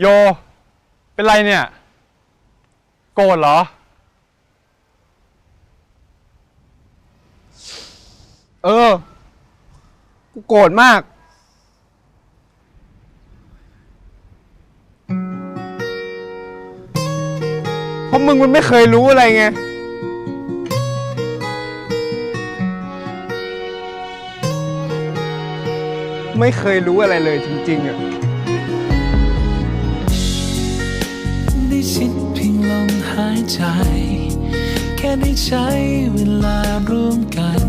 โย เป็นไรเนี่ย โกรธเหรอ เออ กูโกรธมาก เพราะมึงมันไม่เคยรู้อะไรไง ไม่เคยรู้อะไรเลยจริงๆอะ้ชิดเพียงลมหายใจ แค่ได้ใช้เวลาร่วมกัน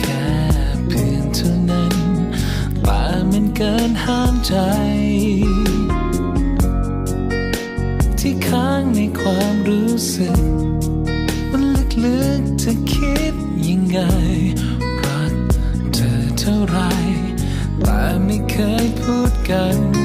แค่เพียงเท่านั้นแต่มันเกินห้ามใจ ที่ค้างในความรู้สึก มันลึกๆจะคิดยังไง รักเธอเท่าไรแต่ไม่เคยพูดกัน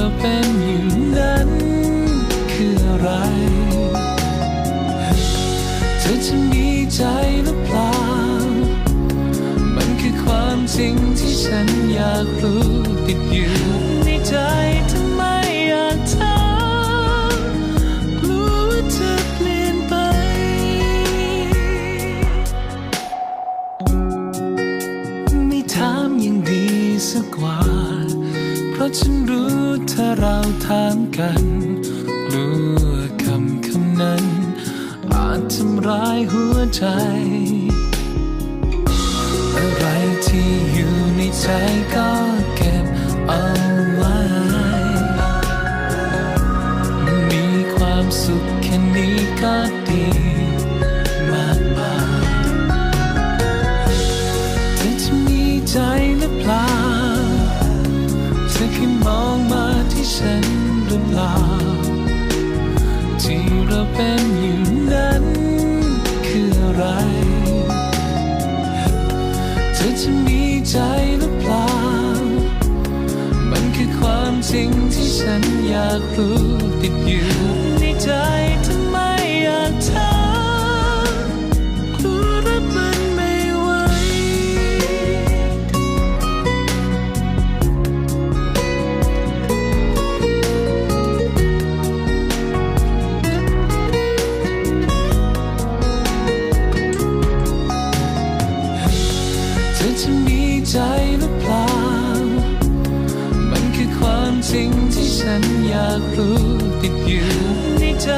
เราเป็นอยู่นั้นคืออะไร เธอจะมีใจหรือเปล่า มันคือความจริงที่ฉันอยากรู้ติดอยู่ในใจทำไมอยากถามรู้ว่าเธอเปลี่ยนไป ไม่ถามยังดีสักกว่า เพราะฉันรู้ ถ้าเราถามกันกลัวคำคำนั้น อาจทำร้ายหัวใจ อะไรที่อยู่ในใจก็เก็บเอาไว้มีความสุขแค่นี้ก็ดีมากมายเธอจะมีใจหรือเปล่าเธอแค่มองมา ฉันหรือเปล่าที่เราเป็นอยู่นั้นคืออะไร เธอจะมีใจหรือเปล่า มันคือความจริงที่ฉันอยากรู้ติดอยู่ในใจเธอ อจะมีใจหรือเปล่า มันคือความจริงที่ฉันอยากรู้ติดอยู่ในใจ